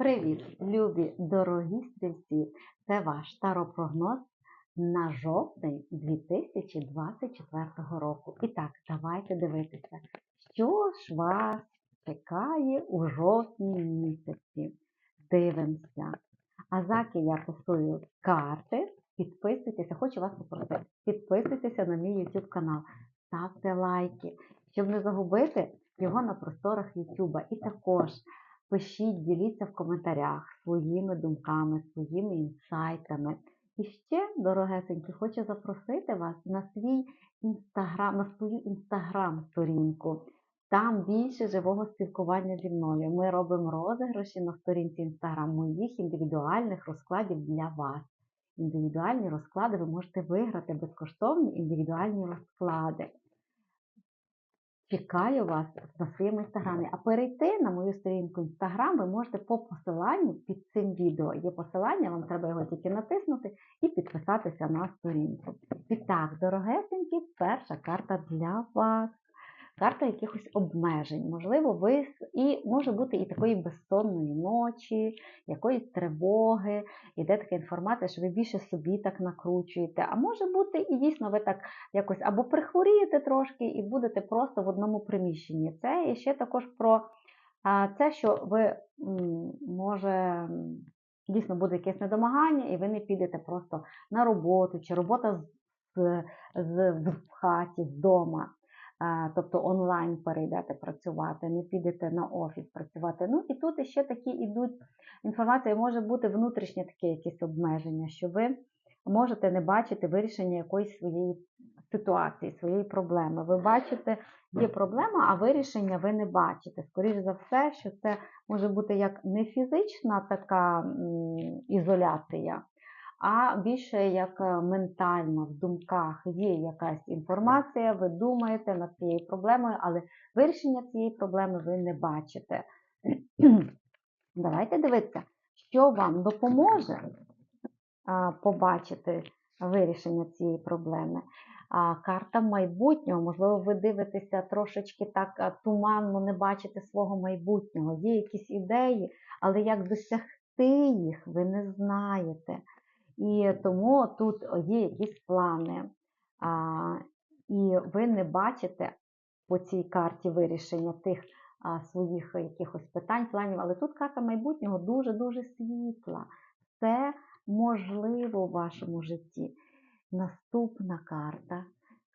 Привіт, любі дорогі стрільці! Це ваш таропрогноз на жовтень 2024 року. І так, давайте дивитися, що ж вас чекає у жовтні місяці. Дивимося. А заки я тестую карти. Підписуйтеся, хочу вас попросити. Підписуйтеся на мій YouTube канал, ставте лайки, щоб не загубити його на просторах YouTube. І також пишіть, діліться в коментарях своїми думками, своїми інсайтами. І ще, дорогесенькі, хочу запросити вас на свій інстаграм, на свою інстаграм-сторінку. Там більше живого спілкування зі мною. Ми робимо розіграші на сторінці інстаграм моїх індивідуальних розкладів для вас. Індивідуальні розклади ви можете виграти безкоштовні індивідуальні розклади. Чекаю вас на своєму інстаграмі. А перейти на мою сторінку інстаграм ви можете по посиланню під цим відео. Є посилання, вам треба його тільки натиснути і підписатися на сторінку. І так, дорогесенькі, перша карта для вас. Карта якихось обмежень. Можливо, ви і може бути і такої безсонної ночі, якоїсь тривоги, іде така інформація, що ви більше собі так накручуєте. А може бути, і дійсно ви так якось або прихворієте трошки, і будете просто в одному приміщенні. Це і ще також про це, що ви може. Дійсно буде якесь недомагання, і ви не підете просто на роботу, чи робота з, з, в хаті, вдома тобто онлайн перейдете працювати, не підете на офіс працювати. Ну і тут ще такі йдуть інформація, може бути внутрішнє таке якесь обмеження, що ви можете не бачити вирішення якоїсь своєї ситуації, своєї проблеми. Ви бачите, є проблема, а вирішення ви не бачите. Скоріше за все, що це може бути як не фізична така ізоляція а більше як е, ментально в думках є якась інформація, ви думаєте над цією проблемою, але вирішення цієї проблеми ви не бачите. Давайте дивитися, що вам допоможе побачити вирішення цієї проблеми. Карта майбутнього, можливо, ви дивитеся трошечки так туманно, не бачите свого майбутнього. Є якісь ідеї, але як досягти їх, ви не знаєте. І тому тут є якісь плани. А, І ви не бачите по цій карті вирішення тих а, своїх якихось питань, планів, але тут карта майбутнього дуже-дуже світла. Це можливо в вашому житті. Наступна карта.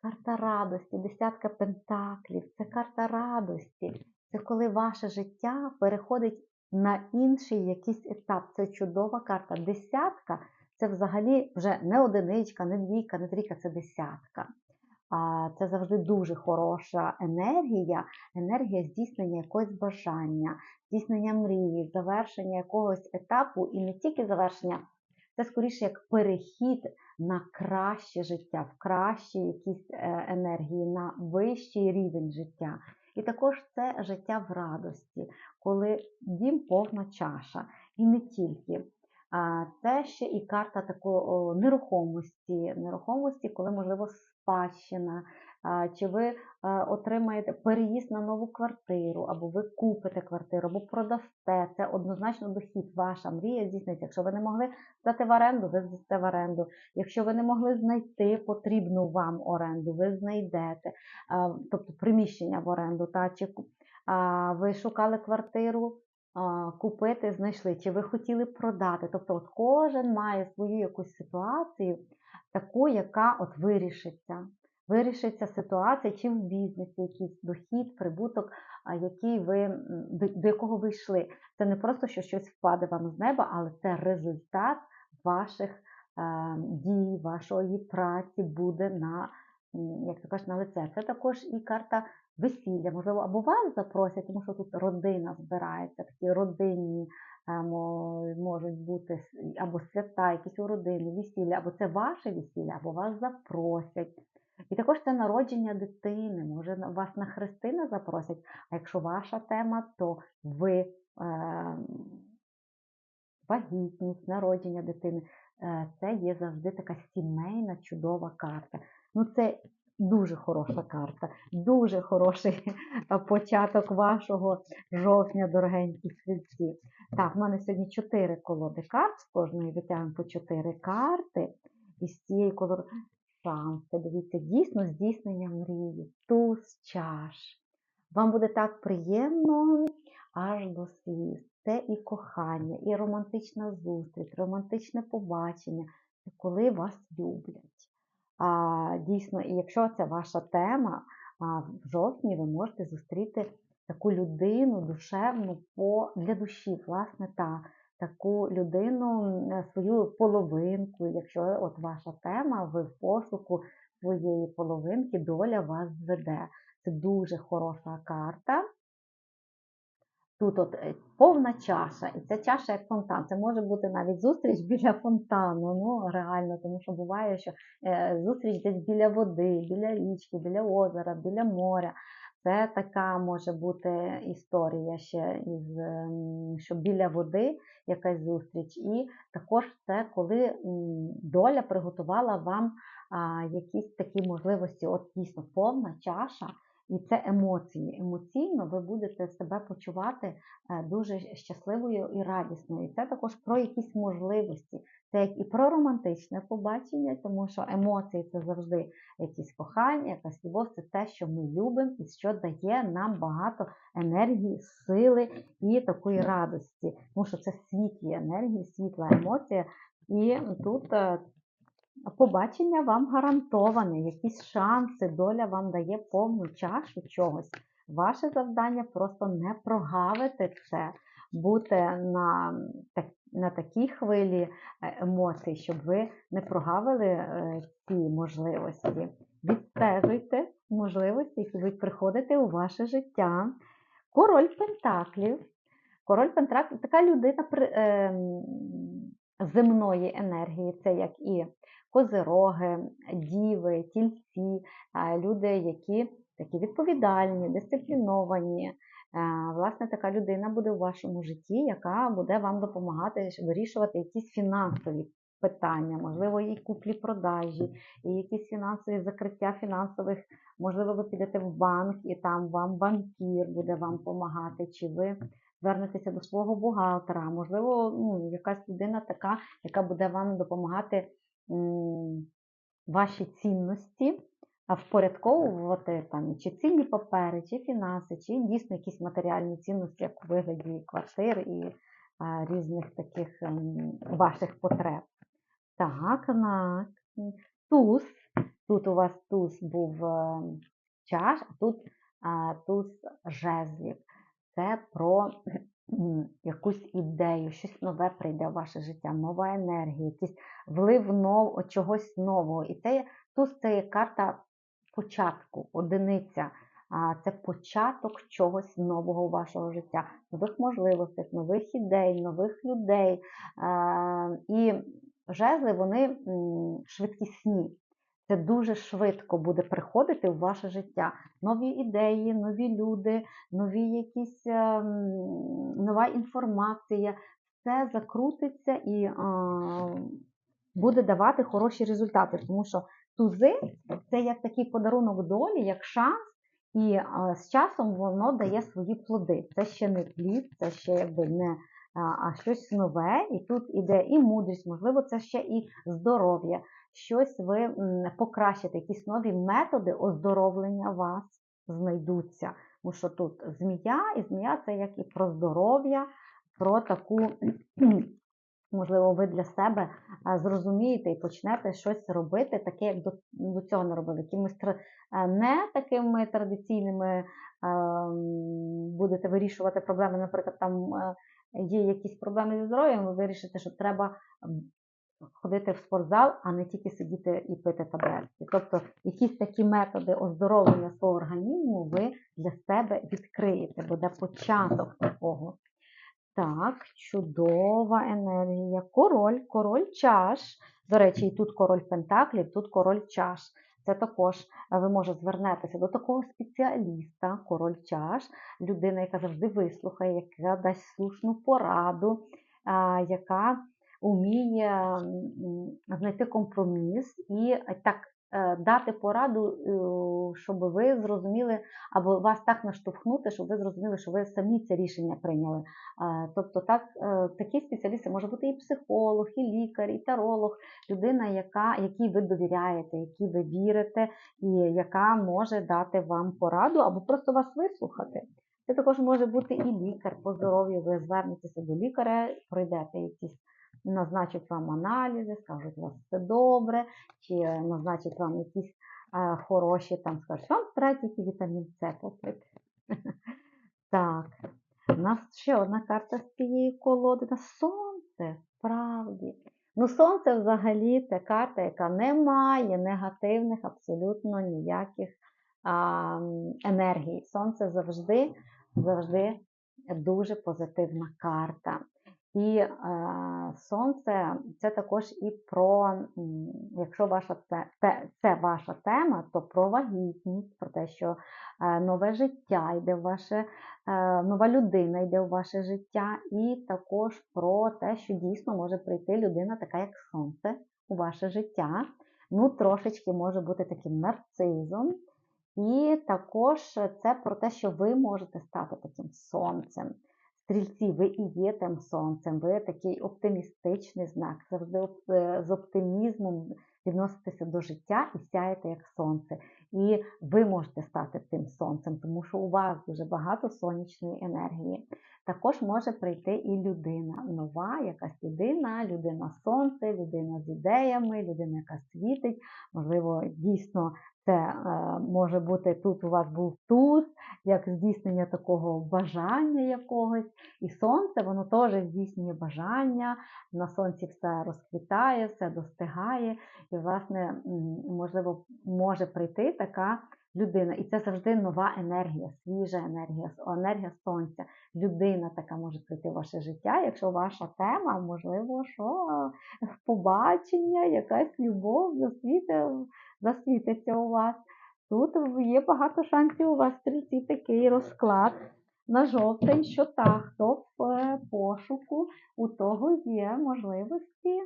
Карта радості, десятка пентаклів. Це карта радості. Це коли ваше життя переходить на інший якийсь етап. Це чудова карта. Десятка це взагалі вже не одиничка, не двійка, не трійка, це десятка. Це завжди дуже хороша енергія, енергія здійснення якогось бажання, здійснення мрії, завершення якогось етапу, і не тільки завершення, це скоріше як перехід на краще життя, в кращі якісь е, енергії, на вищий рівень життя. І також це життя в радості, коли дім повна чаша. І не тільки. Це ще і карта такої нерухомості, нерухомості, коли, можливо, спадщина, чи ви отримаєте переїзд на нову квартиру, або ви купите квартиру, або продасте. Це однозначно дохід, ваша мрія здійсниться. Якщо ви не могли здати в оренду, ви здасте в оренду. Якщо ви не могли знайти потрібну вам оренду, ви знайдете, тобто приміщення в оренду, та чи ви шукали квартиру купити, знайшли, чи ви хотіли продати. Тобто от кожен має свою якусь ситуацію, таку, яка от вирішиться. Вирішиться ситуація, чи в бізнесі якийсь дохід, прибуток, який ви, до, якого ви йшли. Це не просто що щось впаде вам з неба, але це результат ваших е, дій, вашої праці буде на, як то кажуть, на лице. Це також і карта весілля, можливо, або вас запросять, тому що тут родина збирається, такі родинні е, можуть бути або свята, якісь у родини, весілля, або це ваше весілля, або вас запросять. І також це народження дитини, може вас на хрестини запросять, а якщо ваша тема, то ви е, вагітність, народження дитини. Е, це є завжди така сімейна чудова карта. Ну, це Дуже хороша карта, дуже хороший початок вашого жовтня, дорогенькі стрільці. Так, в мене сьогодні 4 колоди карт, з кожної витягнемо по 4 карти. І з цієї колоди шанси. Дивіться, дійсно здійснення мрії. Туз чаш. Вам буде так приємно аж до сліз. Це і кохання, і романтична зустріч, романтичне побачення, коли вас люблять. А, Дійсно, і якщо це ваша тема, в жовтні ви можете зустріти таку людину душевну по, для душі, власне, та, таку людину, свою половинку. Якщо от ваша тема, ви в пошуку своєї половинки, доля вас зведе. Це дуже хороша карта. Тут от е, повна чаша, і ця чаша як фонтан. Це може бути навіть зустріч біля фонтану. Ну реально, тому що буває, що е, зустріч десь біля води, біля річки, біля озера, біля моря. Це така може бути історія ще із ем, що біля води якась зустріч. І також це коли доля приготувала вам якісь такі можливості, от дійсно повна чаша. І це емоції. Емоційно ви будете себе почувати е, дуже щасливою і радісною. І це також про якісь можливості. Це як і про романтичне побачення, тому що емоції це завжди якісь кохання, якась любов, це те, що ми любимо і що дає нам багато енергії, сили і такої радості. Тому що це світлі енергії, світла емоція. І тут е, побачення вам гарантоване, якісь шанси, доля вам дає повну чашу чогось. Ваше завдання просто не прогавити це, бути на на такій хвилі е, емоцій, щоб ви не прогавили е, ці можливості. Відстежуйте можливості, які будуть приходити у ваше життя. Король Пентаклів. Король Пентаклів така людина е, земної енергії, це як і козироги, діви, тільці, люди, які такі відповідальні, дисципліновані. Власне, така людина буде у вашому житті, яка буде вам допомагати вирішувати якісь фінансові питання, можливо, і куплі-продажі, і якісь фінансові закриття фінансових, можливо, ви підете в банк і там вам банкір буде вам допомагати, чи ви звернетеся до свого бухгалтера, можливо, ну, якась людина така, яка буде вам допомагати ваші цінності, впорядковувати там чи цінні папери, чи фінанси, чи дійсно якісь матеріальні цінності, як у вигляді квартир і а, різних таких ем, ваших потреб. Так, на туз. Тут у вас туз був е, чаш, а тут а, туз жезлів. Це про якусь ідею, щось нове прийде в ваше життя, нова енергія, якийсь влив нов, чогось нового. І це тут це є карта початку, одиниця. Це початок чогось нового у вашого життя, нових можливостей, нових ідей, нових людей. І жезли вони швидкісні. Це дуже швидко буде приходити в ваше життя. Нові ідеї, нові люди, нові якісь ем, нова інформація. Все закрутиться і е, буде давати хороші результати, тому що тузи це як такий подарунок долі, як шанс, і е, з часом воно дає свої плоди. Це ще не плід, це ще якби не а щось нове, і тут іде і мудрість, можливо, це ще і здоров'я щось ви покращите, якісь нові методи оздоровлення вас знайдуться. Тому що тут змія, і змія це як і про здоров'я, про таку, можливо, ви для себе зрозумієте і почнете щось робити, таке, як до, до цього не робили. Якимось не такими традиційними будете вирішувати проблеми, наприклад, там. Є якісь проблеми зі здоров'ям, ви вирішите, що треба ходити в спортзал, а не тільки сидіти і пити таблетки. Тобто якісь такі методи оздоровлення свого організму ви для себе відкриєте, буде початок такого. Так, чудова енергія. Король, король чаш. До речі, і тут король пентаклів, тут король чаш. Це також ви можете звернутися до такого спеціаліста, король чаш, людина, яка завжди вислухає, яка дасть слушну пораду, яка уміє знайти компроміс і так е, дати пораду, е, щоб ви зрозуміли, або вас так наштовхнути, щоб ви зрозуміли, що ви самі це рішення прийняли. Е, Тобто, так, е, такі спеціалісти може бути і психолог, і лікар, і таролог, людина, яка, якій ви довіряєте, якій ви вірите, і яка може дати вам пораду або просто вас вислухати. Це також може бути і лікар по здоров'ю. Ви звернетеся до лікаря, пройдете якісь, назначать вам аналізи, скажуть, у вас все добре, чи назначать вам якісь е, хороші, там скажуть, вам треба тільки вітамін С попити. Так, у нас ще одна карта з цієї колоди. Сонце, справді. Ну, сонце взагалі це карта, яка не має негативних абсолютно ніяких а, енергій. Сонце завжди, завжди дуже позитивна карта. І е, сонце це також і про, якщо ваша це, те- це ваша тема, то про вагітність, про те, що е, нове життя йде в ваше, е, нова людина йде в ваше життя, і також про те, що дійсно може прийти людина, така як сонце, у ваше життя. Ну, трошечки може бути таким нарцизом. І також це про те, що ви можете стати таким сонцем. Стрільці, ви і є тим сонцем, ви такий оптимістичний знак, завжди е, з оптимізмом відноситеся до життя і сяєте як сонце. І ви можете стати тим сонцем, тому що у вас дуже багато сонячної енергії. Також може прийти і людина, нова якась людина, людина сонце, людина з ідеями, людина, яка світить. Можливо, дійсно це е, може бути тут у вас був туз, як здійснення такого бажання якогось. І сонце, воно теж здійснює бажання. На сонці все розквітає, все достигає. І, власне, можливо, може прийти така людина. І це завжди нова енергія, свіжа енергія, енергія сонця. Людина така може прийти в ваше життя, якщо ваша тема, можливо, що е, побачення, якась любов засвіте, засвітиться у вас. Тут є багато шансів у вас стрільці такий розклад на жовтень, що та, хто в е, пошуку, у того є можливості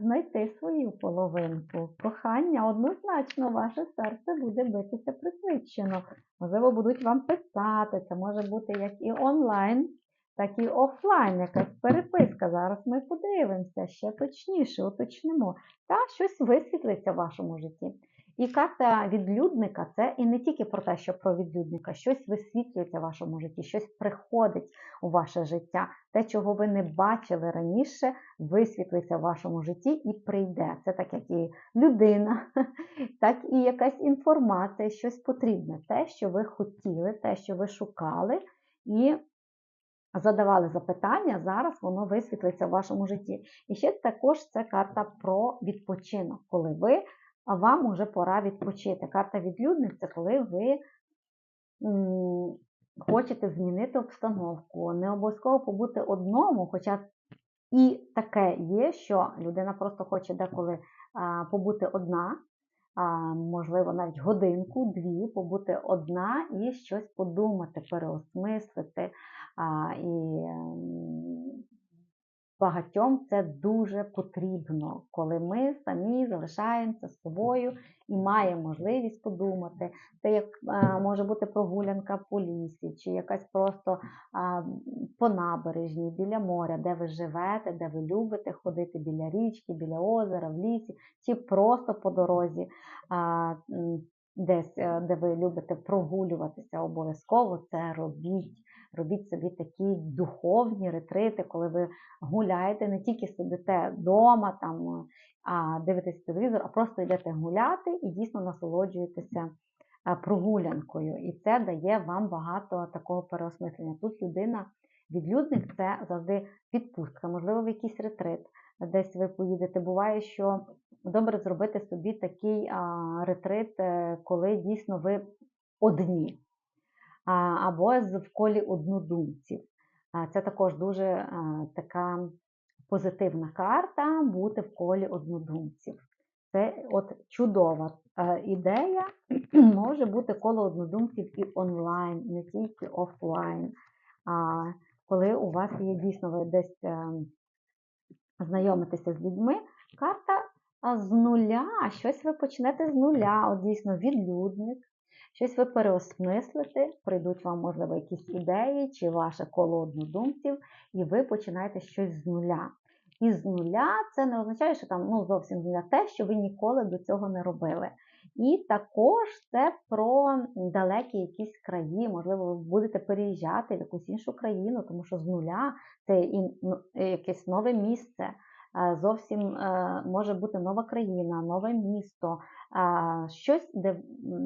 знайти свою половинку. Кохання однозначно ваше серце буде битися присвідчено. Можливо, будуть вам писати. Це може бути як і онлайн, так і офлайн, якась переписка. Зараз ми подивимося ще точніше, уточнимо. Та щось висвітлиться в вашому житті. І карта відлюдника це і не тільки про те, що про відлюдника, щось висвітлюється в вашому житті, щось приходить у ваше життя. Те, чого ви не бачили раніше, висвітлиться в вашому житті і прийде. Це так, як і людина, так і якась інформація, щось потрібне, те, що ви хотіли, те, що ви шукали, і задавали запитання, зараз воно висвітлиться в вашому житті. І ще також це карта про відпочинок, коли ви а вам уже пора відпочити. Карта відлюдник це коли ви хочете змінити обстановку, не обов'язково побути одному, хоча і таке є, що людина просто хоче деколи побути одна, можливо, навіть годинку, дві, побути одна і щось подумати, переосмислити. І багатьом це дуже потрібно, коли ми самі залишаємося собою і маємо можливість подумати. Це як може бути прогулянка по лісі, чи якась просто по набережній, біля моря, де ви живете, де ви любите ходити біля річки, біля озера, в лісі, чи просто по дорозі. Десь, е, де ви любите прогулюватися, обов'язково це робіть. Робіть собі такі духовні ретрити, коли ви гуляєте, не тільки сидите вдома, там, а дивитесь телевізор, а просто йдете гуляти і дійсно насолоджуєтеся прогулянкою. І це дає вам багато такого переосмислення. Тут людина, відлюдник це завжди відпустка, можливо, в якийсь ретрит. Десь ви поїдете. Буває, що добре зробити собі такий а, ретрит, е, коли дійсно ви одні або в колі однодумців. Це також дуже така позитивна карта бути в колі однодумців. Це от чудова е, ідея. Може бути коло однодумців і онлайн, не тільки офлайн. А коли у вас є дійсно ви десь е, знайомитеся з людьми, карта з нуля, щось ви почнете з нуля, от дійсно відлюдник, щось ви переосмислите, прийдуть вам, можливо, якісь ідеї чи ваше коло однодумців, і ви починаєте щось з нуля. І з нуля це не означає, що там ну, зовсім з нуля те, що ви ніколи до цього не робили. І також це про далекі якісь краї, можливо, ви будете переїжджати в якусь іншу країну, тому що з нуля це і ну, якесь нове місце. Зовсім е, може бути нова країна, нове місто, щось, де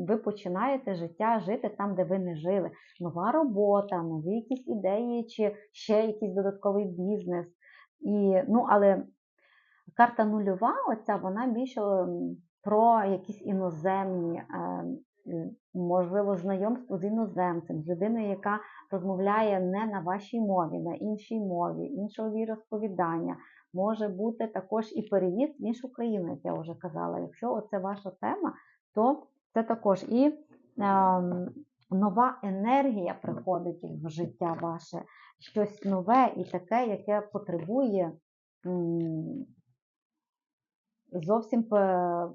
ви починаєте життя жити там, де ви не жили. Нова робота, нові якісь ідеї, чи ще якийсь додатковий бізнес. І, ну, але карта нульова, оця, вона більше про якісь іноземні, е, можливо, знайомство з іноземцем, з людиною, яка розмовляє не на вашій мові, на іншій мові, іншого віросповідання. Може бути також і переїзд в іншу країну, як я вже казала. Якщо це ваша тема, то це також і ем, нова енергія приходить в життя ваше, щось нове і таке, яке потребує зовсім,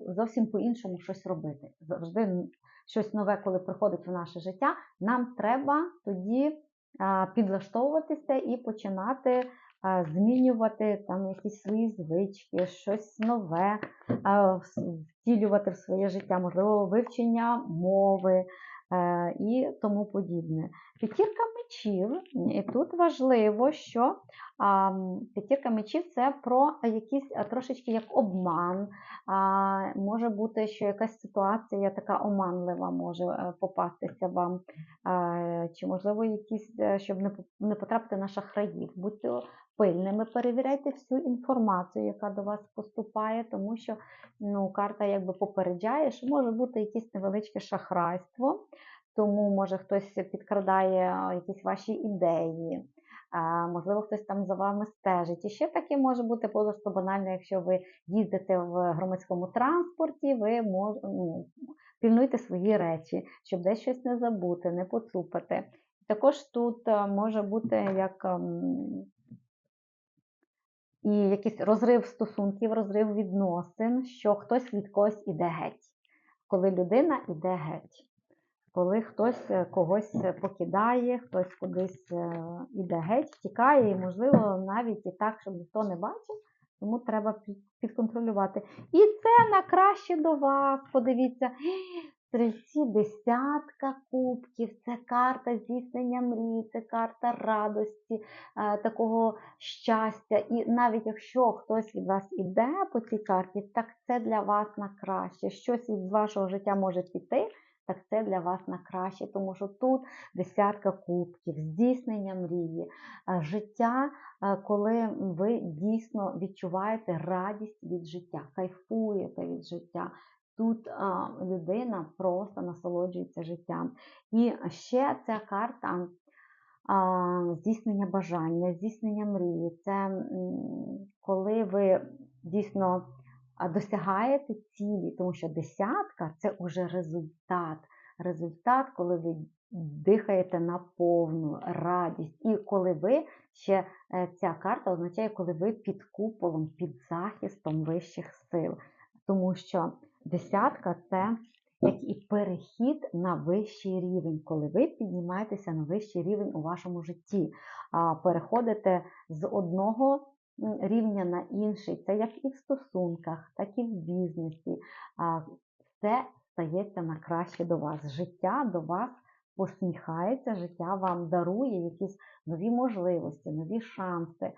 зовсім по-іншому щось робити. Завжди щось нове, коли приходить в наше життя, нам треба тоді підлаштовуватися і починати змінювати там якісь свої звички, щось нове втілювати в своє життя, можливо, вивчення мови е, і тому подібне. П'ятірка мечів, і тут важливо, що п'ятірка мечів це про якийсь трошечки як обман. Може бути, що якась ситуація така оманлива може е, попастися вам, чи можливо якісь, е, щоб не потрапити на шахраїв. Будьте пильними, перевіряйте всю інформацію, яка до вас поступає, тому що ну, карта якби попереджає, що може бути якесь невеличке шахрайство, тому може хтось підкрадає якісь ваші ідеї. Можливо, хтось там за вами стежить. І ще таке може бути просто банально, якщо ви їздите в громадському транспорті, ви мож, ну, пільнуйте свої речі, щоб десь щось не забути, не поцупити. Також тут може бути як ем, і якийсь розрив стосунків, розрив відносин, що хтось від когось іде геть, коли людина іде геть. Коли хтось е, когось е, покидає, хтось кудись е, іде геть, втікає, і, можливо, навіть і так, щоб ніхто не бачив, тому треба підконтролювати. І це на краще до вас. Подивіться, стрільці десятка кубків, це карта здійснення мрій, це карта радості, е, такого щастя. І навіть якщо хтось від вас іде по цій карті, так це для вас на краще. Щось із вашого життя може піти. Так це для вас на краще, тому що тут десятка кубків, здійснення мрії, е, життя, е, коли ви дійсно відчуваєте радість від життя, кайфуєте від життя. Тут а, людина просто насолоджується життям. І ще ця карта а, здійснення бажання, здійснення мрії. Це коли ви дійсно досягаєте цілі, тому що десятка це вже результат. Результат, коли ви дихаєте на повну радість. І коли ви ще е, ця карта означає, коли ви під куполом, під захистом вищих сил. Тому що десятка це як і перехід на вищий рівень, коли ви піднімаєтеся на вищий рівень у вашому житті, переходите з одного рівня на інший. Це як і в стосунках, так і в бізнесі. Все стається на краще до вас. Життя до вас посміхається, життя вам дарує якісь нові можливості, нові шанси.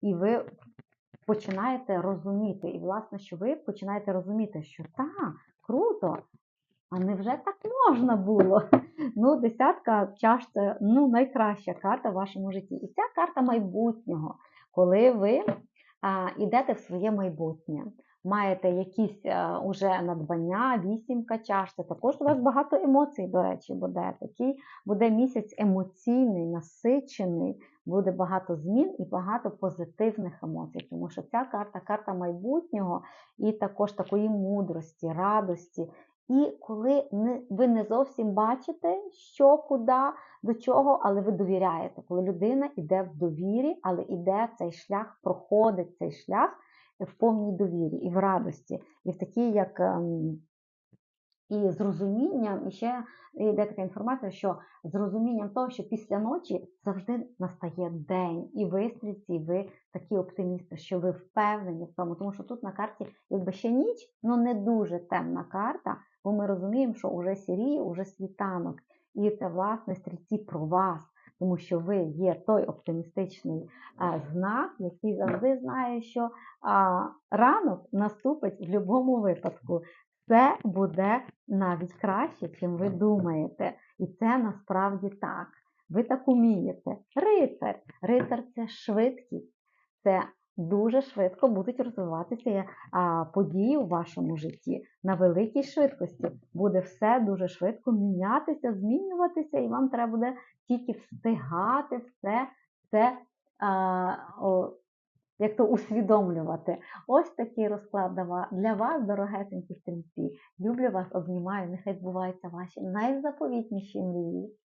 І ви починаєте розуміти, і власне, що ви починаєте розуміти, що так, круто, а невже так можна було? Ну, десятка чаш це ну, найкраща карта в вашому житті. І ця карта майбутнього, коли ви а, йдете в своє майбутнє. Маєте якісь уже надбання, вісімка чаш. Це також у вас багато емоцій, до речі, буде. Такий буде місяць емоційний, насичений, буде багато змін і багато позитивних емоцій, тому що ця карта карта майбутнього і також такої мудрості, радості. І коли не, ви не зовсім бачите, що, куди, до чого, але ви довіряєте, коли людина йде в довірі, але йде цей шлях, проходить цей шлях, в повній довірі, і в радості, і в такій, як ем, і з розумінням, і ще йде така інформація, що з розумінням того, що після ночі завжди настає день, і ви стрільці, ви такі оптимісти, що ви впевнені в тому, тому що тут на карті якби ще ніч, ну не дуже темна карта, бо ми розуміємо, що вже сіріє, уже світанок. І це власне стрільці про вас, тому що ви є той оптимістичний а, знак, який завжди знає, що ранок наступить в будь-якому випадку. Це буде навіть краще, чим ви думаєте. І це насправді так. Ви так умієте. Рицар. Рицар це швидкість. Це дуже швидко будуть розвиватися події у вашому житті. На великій швидкості буде все дуже швидко мінятися, змінюватися, і вам треба буде тільки встигати все це. Як то усвідомлювати. Ось такий розклад для вас, дорогесенькі стрільці. Люблю вас, обнімаю, нехай збуваються ваші найзаповітніші мрії.